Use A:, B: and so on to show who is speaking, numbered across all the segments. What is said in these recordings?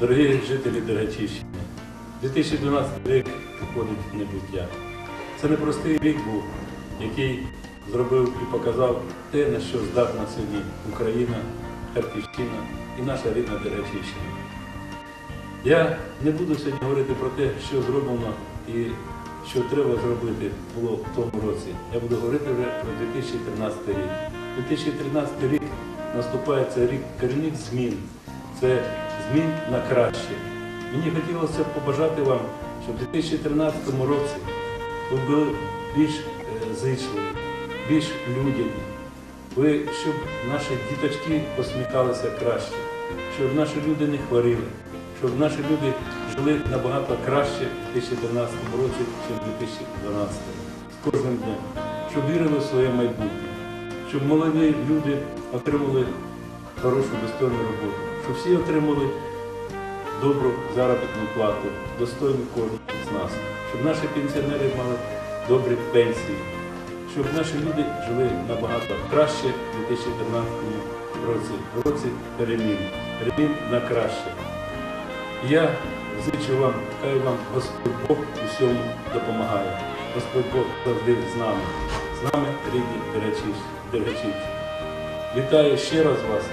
A: Дорогі жителі Дергачівщини, 2012 рік виходить небуття. Це непростий рік був, який зробив і показав те, на що здатна сьогодні Україна, Харківщина і наша рідна Дергачівщина. Я не буду сьогодні говорити про те, що зроблено і що треба зробити було в тому році. Я буду говорити вже про 2013 рік. 2013 рік наступає це рік корінних змін. Це змін на краще. Мені хотілося б побажати вам, щоб в 2013 році ви були більш е, зичливі, більш людяні. Ви, щоб наші діточки посміхалися краще, щоб наші люди не хворіли, щоб наші люди жили набагато краще в 2013 році, ніж в 2012. З кожним днем, щоб вірили в своє майбутнє, щоб молоді люди отримали хорошу достойну роботу, щоб всі отримали добру заробітну плату, достойну кожен з нас, щоб наші пенсіонери мали добрі пенсії, щоб наші люди жили набагато краще в 2013 році, в році перемін, перемін на краще. Я зичу вам, хай вам Господь Бог у всьому допомагає. Господь Бог завжди з нами, з нами рідні дергачівці. Вітаю ще раз вас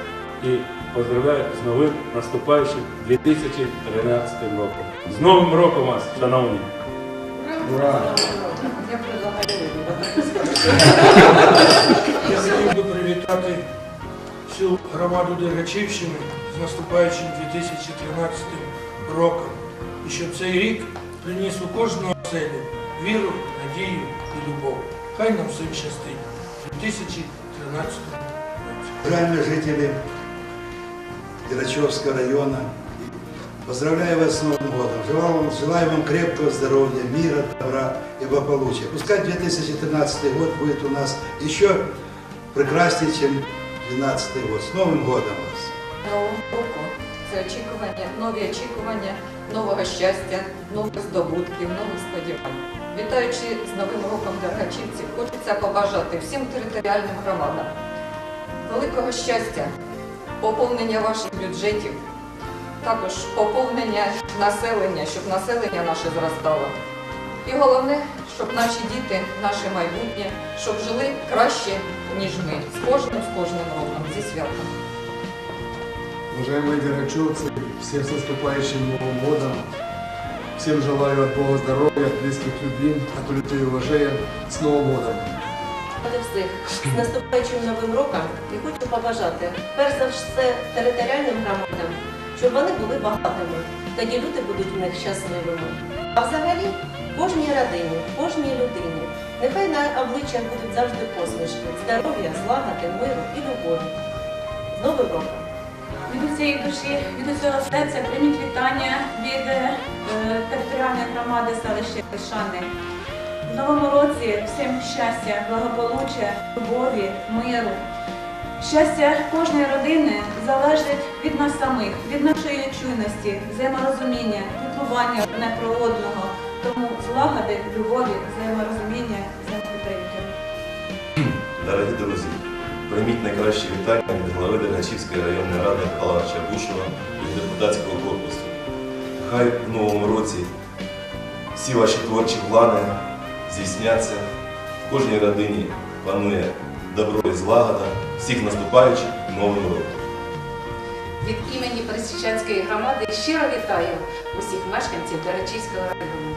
A: і поздравляю з новим наступаючим 2013 роком. З Новим роком вас, шановні!
B: Я хотів би привітати всю громаду Дергачівщини з наступаючим 2013 роком. І щоб цей рік приніс у кожну оселю віру, надію і любов. Хай нам всім щастить у 2013 році.
C: Уважаемые жители Герачевского района, поздравляю вас с Новым годом. Желаю вам, желаю вам крепкого здоровья, мира, добра и благополучия. Пускай 2013 год будет у нас еще прекраснее, чем 2012 год. С Новым годом вас!
D: Нового року це очікування, нові очікування, нового щастя, нових здобутків, нових сподівань. Вітаючи з Новим роком дергачівців, хочеться побажати всім територіальним громадам великого щастя, поповнення ваших бюджетів, також поповнення населення, щоб населення наше зростало. І головне, щоб наші діти, наше майбутнє, щоб жили краще, ніж ми, з кожним, з кожним роком, зі святом.
E: Уважаемые дергачевцы, всех с наступающим Новым годом. Всем желаю от Бога здоровья, от близких людей, от улиты и уважения. С Новым годом!
F: Всіх з наступаючим новим роком і хочу побажати перш за все територіальним громадам, щоб вони були багатими. Тоді люди будуть в них щасливими. А взагалі кожній родині, кожній людині. Нехай на обличчях будуть завжди посмішки, здоров'я, злагоди, миру і любові. З Новим роком!
G: Від усієї душі, від усього серця прийміть вітання від е, територіальної громади селища Пішани. Новому році всім щастя, благополуччя, любові, миру. Щастя кожної родини залежить від нас самих, від нашої чуйності, взаєморозуміння, піклування одне про одного. Тому злагоди, любові, взаєморозуміння, взаємопідтримки.
H: Дорогі друзі, прийміть найкращі вітання від голови Дергачівської районної ради Михайла Чабушева і депутатського корпусу. Хай в новому році всі ваші творчі плани здійсняться. В кожній родині панує добро і злагода. Всіх наступаючим Новим роком!
I: Від імені Пересічанської громади щиро вітаю усіх мешканців Деречівського району.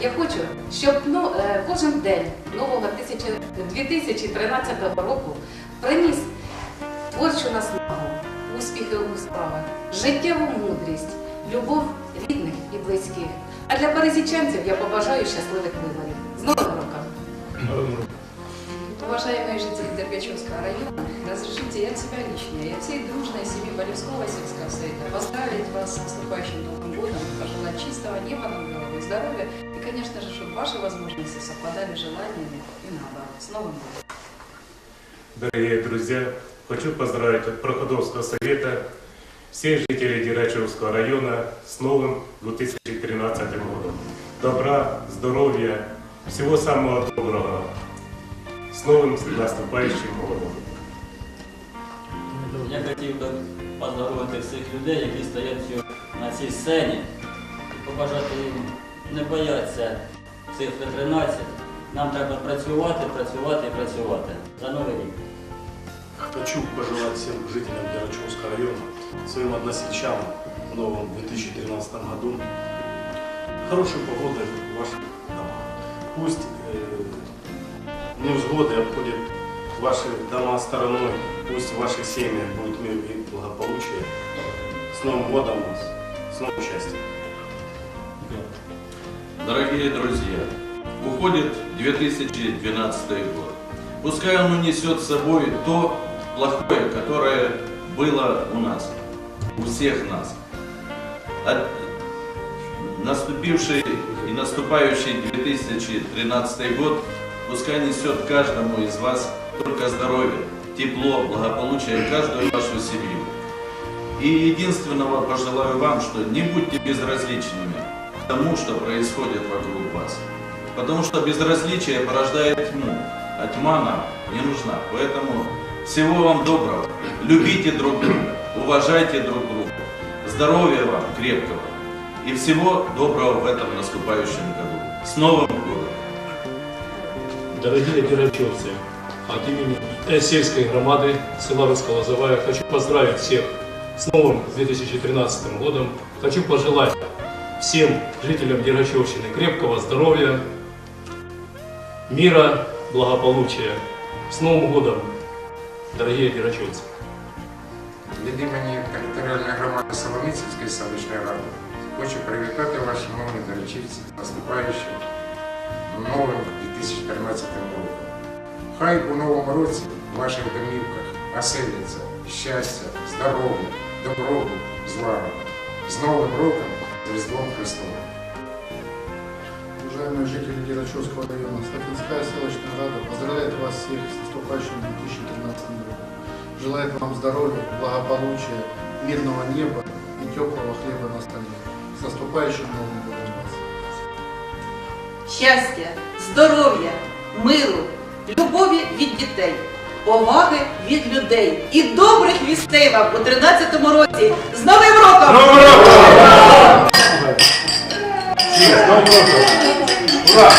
I: Я хочу, щоб ну, е, кожен день нового 2013 року приніс творчу наснагу, успіхи у справах, життєву мудрість, любов рідних і близьких. А для пересічанців я побажаю щасливих виборів. З Новим роком!
J: Уважаемые жители Дергачевского района, разрешите я от себя лично и от всей дружной семьи Болевского сельского совета поздравить вас с наступающим Новым годом, пожелать чистого неба над головой, здоровья и, конечно же, чтобы ваши возможности совпадали с желаниями и наоборот. С Новым годом!
K: Дорогие друзья, хочу поздравить от Проходовского совета всех жителей Дирачевского района с новым 2013 годом. Добра, здоровья, всего самого доброго. С новым наступающим годом.
L: Я хотів би поздоровити всіх людей, які стоять на цій сцені, і побажати їм не боятися цифри 13. Нам треба працювати, працювати і працювати за новий рік.
M: Хочу пожелать всем жителям Дерачевского района, своим односельчанам в новом 2013 году хорошей погоды в ваших домах. Пусть э, невзгоды обходят ваши дома стороной, пусть в ваших семьях будет мир и благополучие. С Новым годом вас, с новым счастьем.
N: Дорогие друзья, уходит 2012 год. Пускай он унесет с собой то плохое, которое было у нас, у всех нас. От- наступивший и наступающий 2013 год пускай несет каждому из вас только здоровье, тепло, благополучие каждую вашу семью. И единственного пожелаю вам, что не будьте безразличными к тому, что происходит вокруг вас. Потому что безразличие порождает тьму, а тьма нам не нужна. Поэтому всего вам доброго. Любите друг друга, уважайте друг друга. Здоровья вам крепкого. И всего доброго в этом наступающем году. С Новым годом!
O: Дорогие дерачевцы, от имени э, сельской громады села Русско-Лозовая хочу поздравить всех с новым 2013 годом. Хочу пожелать всем жителям Дерачевщины крепкого здоровья, мира, благополучия. С Новым годом, дорогие дерачевцы!
P: Від імені територіальної громади Соломіцівської селищної ради хочу привітати вас, шановні доречівці, з наступаючим новим 2013 роком. Хай у новому році в ваших домівках оселяться щастя, здоров'я, добробут, злагода. З Новим роком, з Різдвом Христовим!
E: Уважаемые жители Герачевского района, Стахинская селищная рада поздравляет вас всех с наступающим 2013 годом. Желает вам здоровья, благополучия, мирного неба и теплого хлеба на столе. С наступающим Новым годом вас!
Q: щастя, здоров'я, миру, любові від дітей, поваги від людей і добрих вістей вам у 13-му році. З Новим роком!
A: Новим роком! Ура!